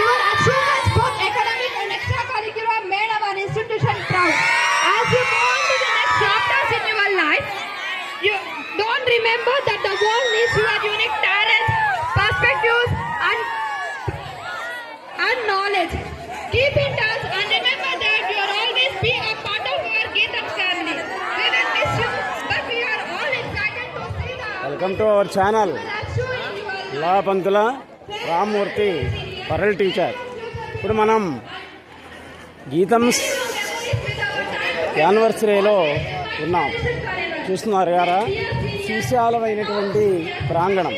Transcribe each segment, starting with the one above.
your achievements, both academic and extracurricular, made our institution proud. As you go on to the next chapters in your life, you don't remember that the world needs your unique talents, perspectives, and, and knowledge. Keep in touch and remember that you are always be a part of our Geetam family. We will miss you, but we are all excited to see the. Welcome to our channel. La Pantala, Ramurti. Life. పరల్ teacher. ఇప్పుడు మనం గీతం యానివర్సరీలో ఉన్నాం. చూస్తున్నారు గారా విశాలమైనటువంటి ప్రాంగణం.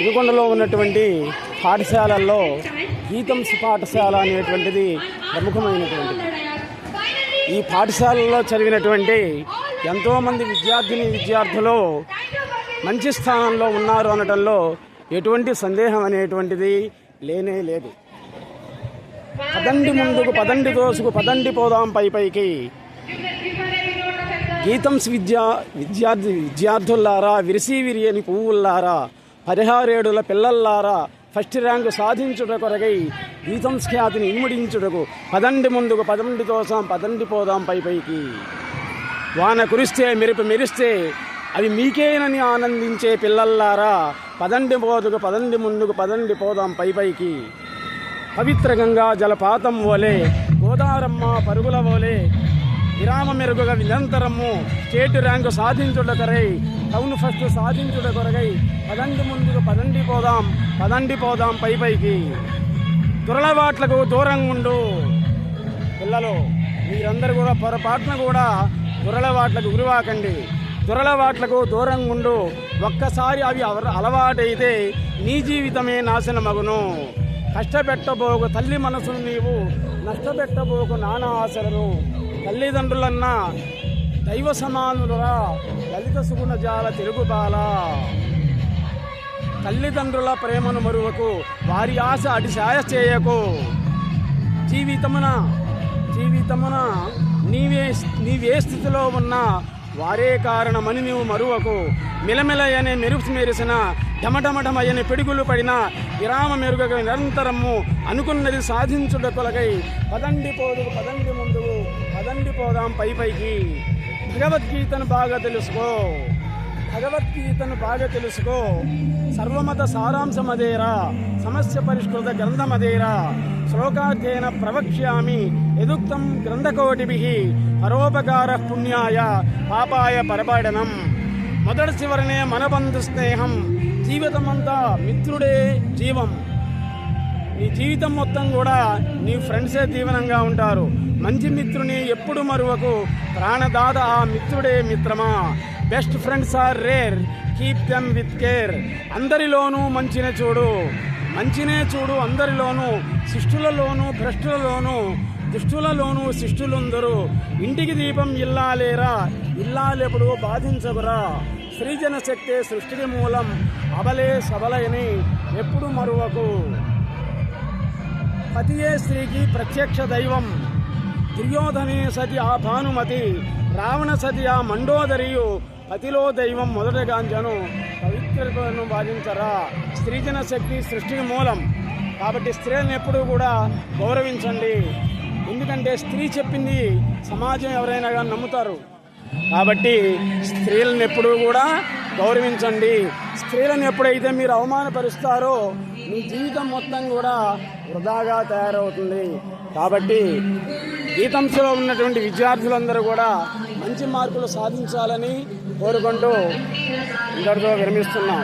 ఇదికొండలో ఉన్నటువంటి పాఠశాలల్లో గీతం పాఠశాల అనేటువంటిది ప్రముఖమైనటువంటిది. ఈ పాఠశాలలో చదివినటువంటి ఎంతోమంది విద్యార్థిని విద్యార్థులు మంచి స్థానంలో ఉన్నారు అనటంలో ఎటువంటి సందేహం అనేటువంటిది లేనే లేదు. పదండి ముందుకు పదండి దోసుకు పదండి పోదాం పై పైకి. గీతంస్ విద్యా విద్యార్థి విద్యార్థుల్లారా విరిసి విరియని పువ్వుల్లారా పరిహారేడుల పిల్లల్లారా ఫస్ట్ ర్యాంకు సాధించుట కొరకై గీతంస్ ఖ్యాతిని ఇమ్మడించుటకు పదండి ముందుకు పదండి దోసాం పదండి పోదాం పై పైకి. వాన కురిస్తే మెరుపు మెరిస్తే అవి మీకేనని ఆనందించే పిల్లల్లారా? పదండి పోదుకు పదండి ముందుకు పదండి పోదాం పై పైకి. పవిత్ర గంగా జలపాతం వలె గోదారమ్మ పరుగుల వలె విరామ మెరుగుగా నిరంతరము స్టేట్ ర్యాంకు సాధించుట కొరై టౌన్ ఫస్ట్ సాధించుట కొరకై పదండి ముందుకు పదండి పోదాం పదండి పోదాం పై పైకి. దురలవాట్లకు దూరంగా ఉండు. పిల్లలు మీరందరూ కూడా పొరపాటున కూడా దురలవాట్లకు గురివాకండి. దురలవాట్లకు దూరంగా ఉండు ఒక్కసారి అవి అలవాటైతే నీ జీవితమే నాశనమగును. కష్టపెట్టబోకు తల్లి మనసును నీవు నష్టపెట్టబోకు నానా ఆశలను. తల్లిదండ్రులన్నా దైవ సమానులురా లలిత సుగుణ జాల తెలుగు బాల. తల్లిదండ్రుల ప్రేమను మరువకు వారి ఆశ అడిశాయ చేయకు. జీవితమున జీవితమున నీవే నీవే స్థితిలో ఉన్నా వారే కారణమని నీవు మరువకు. మిలమిలయని మెరుపు మెరిసిన ఢమఢమఢమయని పిడుగులు పడిన విరామ మెరుగక నిరంతరము అనుకున్నది సాధించుట కొలకై పదండి పోదు పదండి ముందుకు పదండి పోదాం పై పైకి. భగవద్గీతను బాగా తెలుసుకో. భగవద్గీతను బాగా తెలుసుకో. సర్వమత సారాంశమదేరా సమస్య పరిష్కృత గ్రంథమదేరా. శ్లోకాధ్యయన ప్రవక్ష్యామి యదుక్తం గ్రంథకోటిభి పరోపకార పుణ్యాయ పాపాయ పరపడనం. మొదటి చివరనే మనబంధు స్నేహం జీవితమంతా మిత్రుడే జీవం. నీ జీవితం మొత్తం కూడా నీ ఫ్రెండ్సే దీవనంగా ఉంటారు. మంచి మిత్రుని ఎప్పుడు మరువకు ప్రాణదాత ఆ మిత్రుడే మిత్రమా? Best friends are rare keep them with care. అందరిలోనూ మంచిన చూడు. మంచినే చూడు అందరిలోనూ శిష్టులలోనూ భ్రష్టులలోనూ దుష్టులలోనూ శిష్టులందరూ. ఇంటికి దీపం ఇల్లాలేరా? ఇల్లాలెప్పుడు బాధించగురా సృజన శక్తే సృష్టికి మూలం అబలే సబలయని ఎప్పుడు మరువకు. పతియే స్త్రీకి ప్రత్యక్ష దైవం దుర్యోధనే సతి ఆ భానుమతి రావణ సతి ఆ మండోదరియు పతిలో దైవం మొదటగాంచను పవిత్రను బాధించరా? స్త్రీజన శక్తి సృష్టికి మూలం. కాబట్టి స్త్రీలను ఎప్పుడూ కూడా గౌరవించండి. ఎందుకంటే స్త్రీ చెప్పింది సమాజం ఎవరైనా కానీ నమ్ముతారు. కాబట్టి స్త్రీలను ఎప్పుడూ కూడా గౌరవించండి. స్త్రీలను ఎప్పుడైతే మీరు అవమానపరుస్తారో మీ జీవితం మొత్తం కూడా వృధాగా తయారవుతుంది. కాబట్టి గీతంశలో ఉన్నటువంటి విద్యార్థులందరూ కూడా మంచి మార్కులు సాధించాలని కోరుకుంటూ ఇందరితో విరమిస్తున్నాం.